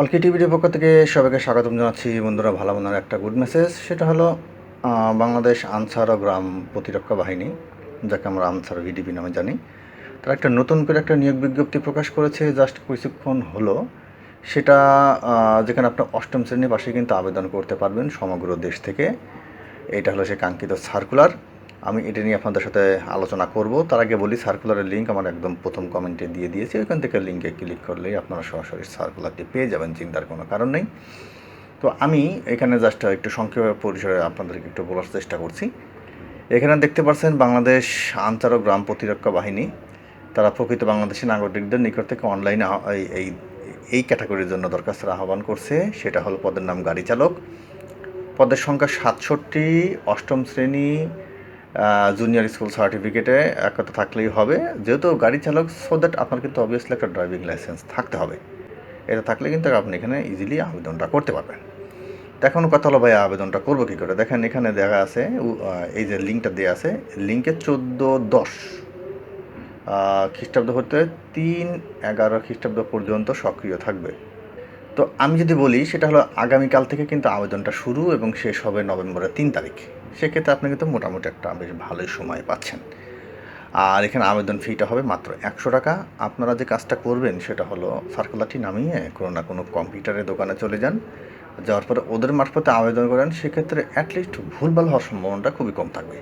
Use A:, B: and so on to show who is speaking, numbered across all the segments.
A: অলকি টিভির পক্ষ থেকে সবাইকে স্বাগতম জানাচ্ছি। বন্ধুরা, ভালো মনের একটা গুড মেসেজ সেটা হলো বাংলাদেশ আনসার ও গ্রাম প্রতিরক্ষা বাহিনী, যাকে আমরা আনসার ভিডিপি নামে জানি, তারা একটা নতুন করে একটা নিয়োগ বিজ্ঞপ্তি প্রকাশ করেছে। জাস্ট কিছুক্ষণ হলো। সেটা যেখানে আপনার অষ্টম শ্রেণির পাশে কিন্তু আবেদন করতে পারবেন সমগ্র দেশ থেকে। এটা হলো সে কাঙ্ক্ষিত সার্কুলার আমি এটা নিয়ে আপনাদের সাথে আলোচনা করব। তার আগে বলি সার্কুলারের লিঙ্ক আমার একদম প্রথম কমেন্টে দিয়ে দিয়েছি। ওইখান থেকে লিঙ্কে ক্লিক করলেই আপনারা সরাসরি সার্কুলারটি পেয়ে যাবেন, চিন্তার কোনো কারণ নেই। তো আমি এখানে জাস্ট একটু সংক্ষেপ পরিসরে আপনাদেরকে একটু বলার চেষ্টা করছি। এখানে দেখতে পাচ্ছেন, বাংলাদেশ আনসার ও গ্রাম প্রতিরক্ষা বাহিনী, তারা প্রকৃত বাংলাদেশি নাগরিকদের নিকট থেকে অনলাইনে এই এই ক্যাটাগরির জন্য দরখাস্তের আহ্বান করছে। সেটা হলো পদের নাম গাড়ি চালক। পদের সংখ্যা সাতষট্টি, অষ্টম শ্রেণি জুনিয়র স্কুল সার্টিফিকেটে এক কথা থাকলেই হবে। যেহেতু গাড়ি চালক সো দ্যাট আপনার কিন্তু অবভিয়াসলি একটা ড্রাইভিং লাইসেন্স থাকতে হবে। এটা থাকলে কিন্তু আপনি এখানে ইজিলি আবেদনটা করতে পারবেন। এখন কথা হলো ভাই আবেদনটা করব কী করে? দেখেন, এখানে দেখা আছে এই যে লিঙ্কটা দেওয়া আছে, লিঙ্কে চোদ্দ দশ খ্রিস্টাব্দ হতে তিন এগারো খ্রিস্টাব্দ পর্যন্ত সক্রিয় থাকবে। তো আমি যদি বলি, সেটা হলো আগামীকাল থেকে কিন্তু আবেদনটা শুরু এবং শেষ হবে নভেম্বরের তিন তারিখ। সেক্ষেত্রে আপনি কিন্তু মোটামুটি একটা বেশ ভালোই সময় পাচ্ছেন। আর এখানে আবেদন ফিটা হবে মাত্র একশো টাকা। আপনারা যে কাজটা করবেন সেটা হলো সার্কুলারটি নামিয়ে কোনো না কোনো কম্পিউটারের দোকানে চলে যান। যাওয়ার পরে ওদের মারফতে আবেদন করেন, সেক্ষেত্রে অ্যাটলিস্ট ভুলভাল হওয়ার সম্ভাবনাটা খুবই কম থাকবে।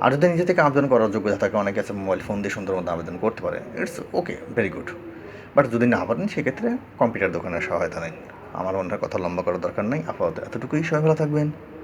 A: আর যদি নিজে থেকে আবেদন করার যোগ্যতা থাকে, অনেকে আছে মোবাইল ফোন দিয়ে সুন্দর মতো আবেদন করতে পারে it's okay very good but যদি না পারেন, সেক্ষেত্রে কম্পিউটার দোকানের সহায়তা নেন আমার মনে কথা লম্বা করার দরকার নেই। আপাতত এতটুকুই। সবাই ভালো থাকবেন।